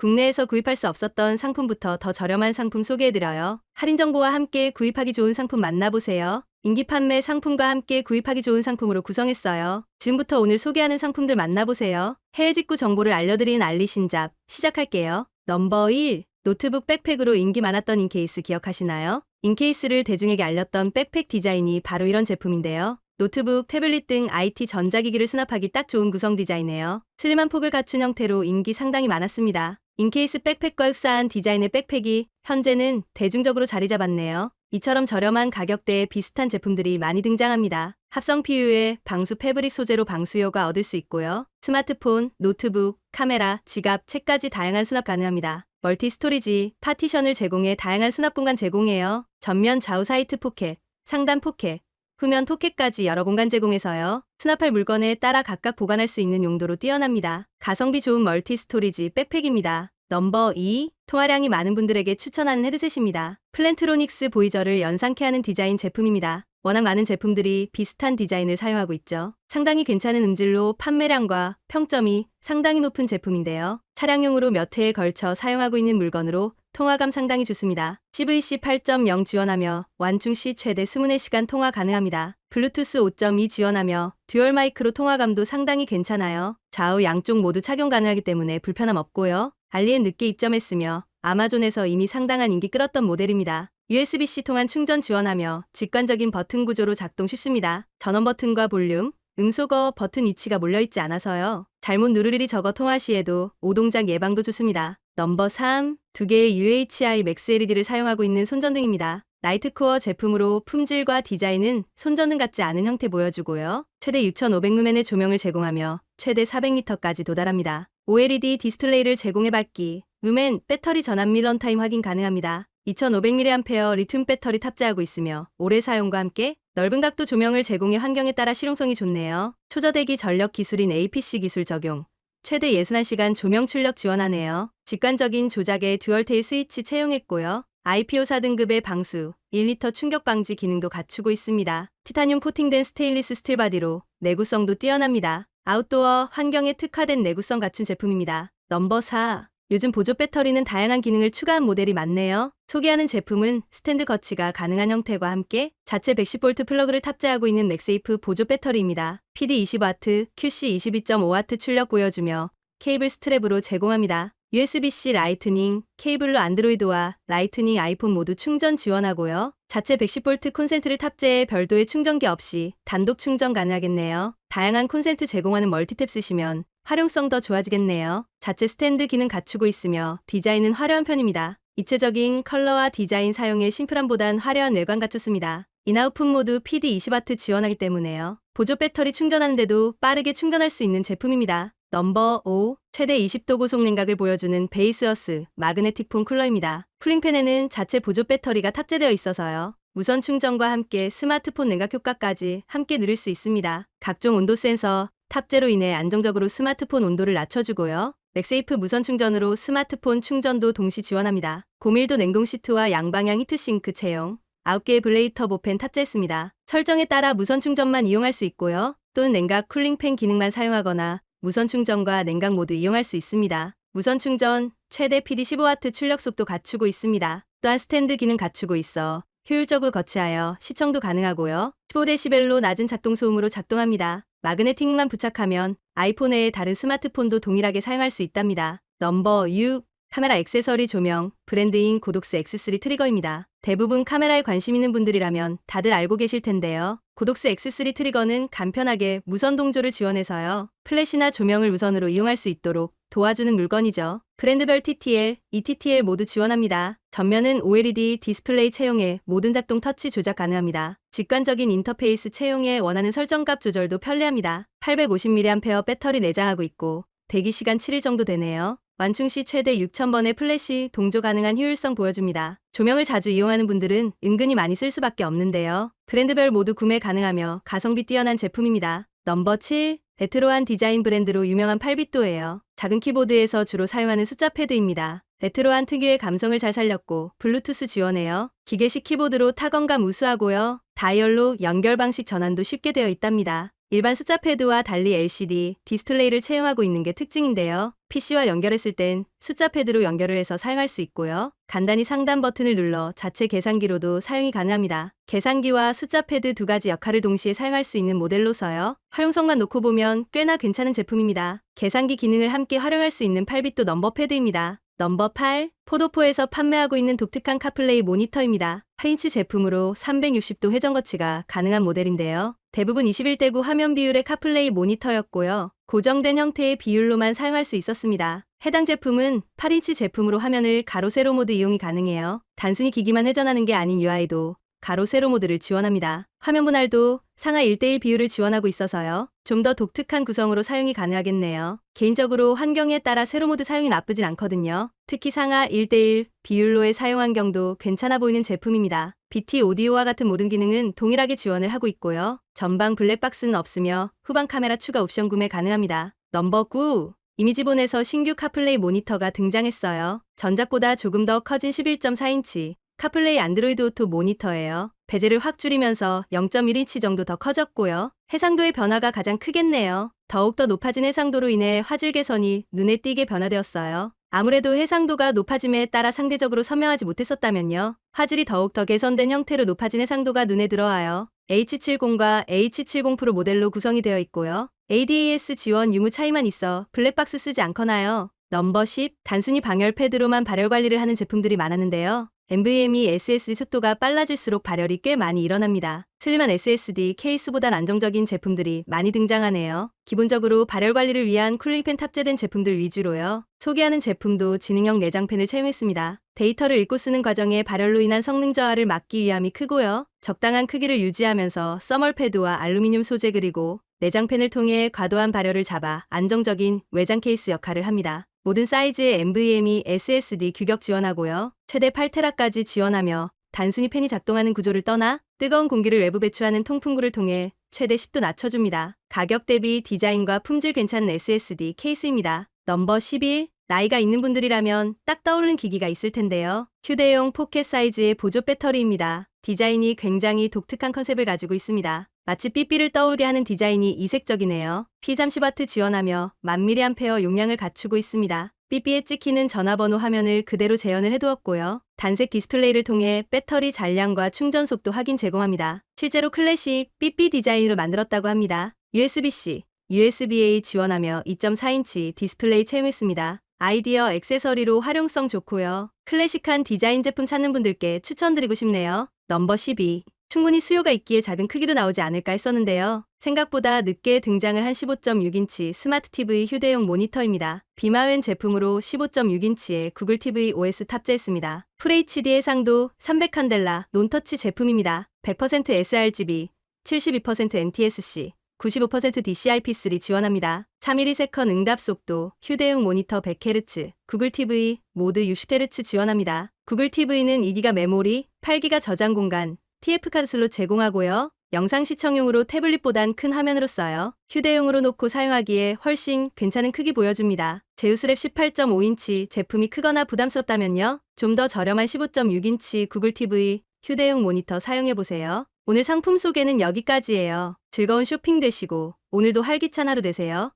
국내에서 구입할 수 없었던 상품부터 더 저렴한 상품 소개해드려요. 할인 정보와 함께 구입하기 좋은 상품 만나보세요. 인기 판매 상품과 함께 구입하기 좋은 상품으로 구성했어요. 지금부터 오늘 소개하는 상품들 만나보세요. 해외 직구 정보를 알려드리는 알리신잡 시작할게요. 넘버 1. 노트북 백팩으로 인기 많았던 인케이스 기억하시나요? 인케이스를 대중에게 알렸던 백팩 디자인이 바로 이런 제품인데요. 노트북, 태블릿 등 IT 전자기기를 수납하기 딱 좋은 구성 디자인이에요. 슬림한 폭을 갖춘 형태로 인기 상당히 많았습니다. 인케이스 백팩과 흡사한 디자인의 백팩이 현재는 대중적으로 자리 잡았네요. 이처럼 저렴한 가격대에 비슷한 제품들이 많이 등장합니다. 합성 PU의 방수 패브릭 소재로 방수효가 얻을 수 있고요. 스마트폰, 노트북, 카메라, 지갑, 책까지 다양한 수납 가능합니다. 멀티 스토리지, 파티션을 제공해 다양한 수납 공간 제공해요. 전면 좌우 사이트 포켓, 상단 포켓, 후면 포켓까지 여러 공간 제공해서요. 수납할 물건에 따라 각각 보관할 수 있는 용도로 뛰어납니다. 가성비 좋은 멀티 스토리지 백팩입니다. 넘버 2. 통화량이 많은 분들에게 추천하는 헤드셋입니다. 플랜트로닉스 보이저를 연상케 하는 디자인 제품입니다. 워낙 많은 제품들이 비슷한 디자인을 사용하고 있죠. 상당히 괜찮은 음질로 판매량과 평점이 상당히 높은 제품인데요. 차량용으로 몇 회에 걸쳐 사용하고 있는 물건으로 통화감 상당히 좋습니다. CVC 8.0 지원하며 완충 시 최대 24시간 통화 가능합니다. 블루투스 5.2 지원하며 듀얼 마이크로 통화감도 상당히 괜찮아요. 좌우 양쪽 모두 착용 가능하기 때문에 불편함 없고요. 알리엔 늦게 입점했으며 아마존에서 이미 상당한 인기 끌었던 모델입니다. USB-C 통한 충전 지원하며 직관적인 버튼 구조로 작동 쉽습니다. 전원 버튼과 볼륨, 음소거 버튼 위치가 몰려있지 않아서요. 잘못 누를 일이 적어 통화 시에도 오동작 예방도 좋습니다. 넘버 3. 두 개의 UHI 맥스 LED를 사용하고 있는 손전등입니다. 나이트코어 제품으로 품질과 디자인은 손전등 같지 않은 형태 보여주고요. 최대 6,500루멘의 조명을 제공하며 최대 400m까지 도달합니다. OLED 디스플레이를 제공해 밝기, 루멘, 배터리 전압 및 런타임 확인 가능합니다. 2500mAh 리튬 배터리 탑재하고 있으며 오래 사용과 함께 넓은 각도 조명을 제공해 환경에 따라 실용성이 좋네요. 초저대기 전력 기술인 APC 기술 적용. 최대 61시간 조명 출력 지원하네요. 직관적인 조작에 듀얼테일 스위치 채용했고요. IPO 4 등급의 방수, 1리터 충격 방지 기능도 갖추고 있습니다. 티타늄 코팅된 스테인리스 스틸 바디로 내구성도 뛰어납니다. 아웃도어 환경에 특화된 내구성 갖춘 제품입니다. 넘버 4. 요즘 보조 배터리는 다양한 기능을 추가한 모델이 많네요. 소개하는 제품은 스탠드 거치가 가능한 형태와 함께 자체 110V 플러그를 탑재하고 있는 맥세이프 보조 배터리입니다. PD 20W, QC 22.5W 출력 보여주며 케이블 스트랩으로 제공합니다. USB-C 라이트닝, 케이블로 안드로이드와 라이트닝 아이폰 모두 충전 지원하고요. 자체 110V 콘센트를 탑재해 별도의 충전기 없이 단독 충전 가능하겠네요. 다양한 콘센트 제공하는 멀티탭 쓰시면 활용성 더 좋아지겠네요. 자체 스탠드 기능 갖추고 있으며 디자인은 화려한 편입니다. 입체적인 컬러와 디자인 사용에 심플함보단 화려한 외관 갖췄습니다. 인아웃풋 모드 PD20W 지원하기 때문에요. 보조 배터리 충전하는데도 빠르게 충전할 수 있는 제품입니다. 넘버 5. 최대 20도 고속 냉각을 보여주는 베이스어스 마그네틱 폼 쿨러입니다. 쿨링팬에는 자체 보조 배터리가 탑재되어 있어서요. 무선 충전과 함께 스마트폰 냉각 효과까지 함께 누릴 수 있습니다. 각종 온도 센서, 탑재로 인해 안정적으로 스마트폰 온도를 낮춰주고요. 맥세이프 무선 충전으로 스마트폰 충전도 동시 지원합니다. 고밀도 냉동 시트와 양방향 히트싱크 채용, 9개의 블레이드 터보팬 탑재했습니다. 설정에 따라 무선 충전만 이용할 수 있고요. 또는 냉각 쿨링팬 기능만 사용하거나 무선 충전과 냉각 모두 이용할 수 있습니다. 무선 충전, 최대 PD 15W 출력 속도 갖추고 있습니다. 또한 스탠드 기능 갖추고 있어 효율적으로 거치하여 시청도 가능하고요. 15dB로 낮은 작동 소음으로 작동합니다. 마그네틱만 부착하면 아이폰 외의 다른 스마트폰도 동일하게 사용할 수 있답니다. 넘버 6. 카메라 액세서리 조명, 브랜드인 고독스 X3 트리거입니다. 대부분 카메라에 관심 있는 분들이라면 다들 알고 계실 텐데요. 고독스 X3 트리거는 간편하게 무선 동조를 지원해서요. 플래시나 조명을 무선으로 이용할 수 있도록 도와주는 물건이죠. 브랜드별 TTL, ETTL 모두 지원합니다. 전면은 OLED 디스플레이 채용해 모든 작동 터치 조작 가능합니다. 직관적인 인터페이스 채용에 원하는 설정값 조절도 편리합니다. 850mAh 배터리 내장하고 있고 대기 시간 7일 정도 되네요. 완충 시 최대 6,000번의 플래시 동조 가능한 효율성 보여줍니다. 조명을 자주 이용하는 분들은 은근히 많이 쓸 수밖에 없는데요. 브랜드별 모두 구매 가능하며 가성비 뛰어난 제품입니다. 넘버 7. 레트로한 디자인 브랜드로 유명한 8비토예요. 작은 키보드에서 주로 사용하는 숫자 패드입니다. 레트로한 특유의 감성을 잘 살렸고 블루투스 지원해요. 기계식 키보드로 타건감 우수하고요. 다이얼로 연결 방식 전환도 쉽게 되어 있답니다. 일반 숫자 패드와 달리 LCD 디스플레이를 채용하고 있는 게 특징인데요. PC와 연결했을 땐 숫자 패드로 연결을 해서 사용할 수 있고요. 간단히 상단 버튼을 눌러 자체 계산기로도 사용이 가능합니다. 계산기와 숫자 패드 두 가지 역할을 동시에 사용할 수 있는 모델로서요. 활용성만 놓고 보면 꽤나 괜찮은 제품입니다. 계산기 기능을 함께 활용할 수 있는 8비트 넘버 패드입니다. 넘버 8, 포도포에서 판매하고 있는 독특한 카플레이 모니터입니다. 8인치 제품으로 360도 회전 거치가 가능한 모델인데요. 대부분 21대9 화면 비율의 카플레이 모니터였고요. 고정된 형태의 비율로만 사용할 수 있었습니다. 해당 제품은 8인치 제품으로 화면을 가로 세로 모드 이용이 가능해요. 단순히 기기만 회전하는 게 아닌 UI도 가로 세로 모드를 지원합니다. 화면 분할도 상하 1대1 비율을 지원하고 있어서요. 좀 더 독특한 구성으로 사용이 가능하겠네요. 개인적으로 환경에 따라 세로 모드 사용이 나쁘진 않거든요. 특히 상하 1대1 비율로의 사용 환경도 괜찮아 보이는 제품입니다. BT 오디오와 같은 모든 기능은 동일하게 지원을 하고 있고요. 전방 블랙박스는 없으며 후방 카메라 추가 옵션 구매 가능합니다. 넘버 9 이미지본에서 신규 카플레이 모니터가 등장했어요. 전작보다 조금 더 커진 11.4인치 카플레이 안드로이드 오토 모니터예요. 베젤을 확 줄이면서 0.1인치 정도 더 커졌고요. 해상도의 변화가 가장 크겠네요. 더욱더 높아진 해상도로 인해 화질 개선이 눈에 띄게 변화되었어요. 아무래도 해상도가 높아짐에 따라 상대적으로 선명하지 못했었다면요. 화질이 더욱더 개선된 형태로 높아진 해상도가 눈에 들어와요. H70과 H70 프로 모델로 구성이 되어 있고요. ADAS 지원 유무 차이만 있어 블랙박스 쓰지 않거나요. 넘버 10 단순히 방열 패드로만 발열 관리를 하는 제품들이 많았는데요. NVMe SSD 속도가 빨라질수록 발열이 꽤 많이 일어납니다. 슬림한 SSD 케이스보단 안정적인 제품들이 많이 등장하네요. 기본적으로 발열 관리를 위한 쿨링팬 탑재된 제품들 위주로요. 소개하는 제품도 지능형 내장팬을 채용했습니다. 데이터를 읽고 쓰는 과정에 발열로 인한 성능 저하를 막기 위함이 크고요. 적당한 크기를 유지하면서 써멀 패드와 알루미늄 소재 그리고 내장팬을 통해 과도한 발열을 잡아 안정적인 외장 케이스 역할을 합니다. 모든 사이즈의 NVMe SSD 규격 지원하고요. 최대 8테라까지 지원하며 단순히 팬이 작동하는 구조를 떠나 뜨거운 공기를 외부 배출하는 통풍구를 통해 최대 10도 낮춰줍니다. 가격 대비 디자인과 품질 괜찮은 SSD 케이스입니다. 넘버 11 나이가 있는 분들이라면 딱 떠오르는 기기가 있을 텐데요. 휴대용 포켓 사이즈의 보조 배터리입니다. 디자인이 굉장히 독특한 컨셉을 가지고 있습니다. 마치 삐삐를 떠오르게 하는 디자인이 이색적이네요. P30W 지원하며 1000mAh 용량을 갖추고 있습니다. 삐삐에 찍히는 전화번호 화면을 그대로 재현을 해두었고요. 단색 디스플레이를 통해 배터리 잔량과 충전 속도 확인 제공합니다. 실제로 클래식 삐삐 디자인으로 만들었다고 합니다. USB-C, USB-A 지원하며 2.4인치 디스플레이 채용했습니다. 아이디어 액세서리로 활용성 좋고요. 클래식한 디자인 제품 찾는 분들께 추천드리고 싶네요. 넘버 12. 충분히 수요가 있기에 작은 크기도 나오지 않을까 했었는데요. 생각보다 늦게 등장을 한 15.6인치 스마트 TV 휴대용 모니터입니다. 비마웬 제품으로 15.6인치의 구글 TV OS 탑재했습니다. FHD 해상도 300칸델라 논터치 제품입니다. 100% sRGB, 72% NTSC, 95% DCI-P3 지원합니다. 3ms 응답 속도, 휴대용 모니터 100Hz, 구글 TV 모드 60Hz 지원합니다. 구글 TV는 2기가 메모리, 8기가 저장 공간, TF카드 슬롯 제공하고요. 영상 시청용으로 태블릿보단 큰 화면으로 써요. 휴대용으로 놓고 사용하기에 훨씬 괜찮은 크기 보여줍니다. 제우스랩 18.5인치 제품이 크거나 부담스럽다면요. 좀 더 저렴한 15.6인치 구글 TV 휴대용 모니터 사용해보세요. 오늘 상품 소개는 여기까지예요. 즐거운 쇼핑 되시고 오늘도 활기찬 하루 되세요.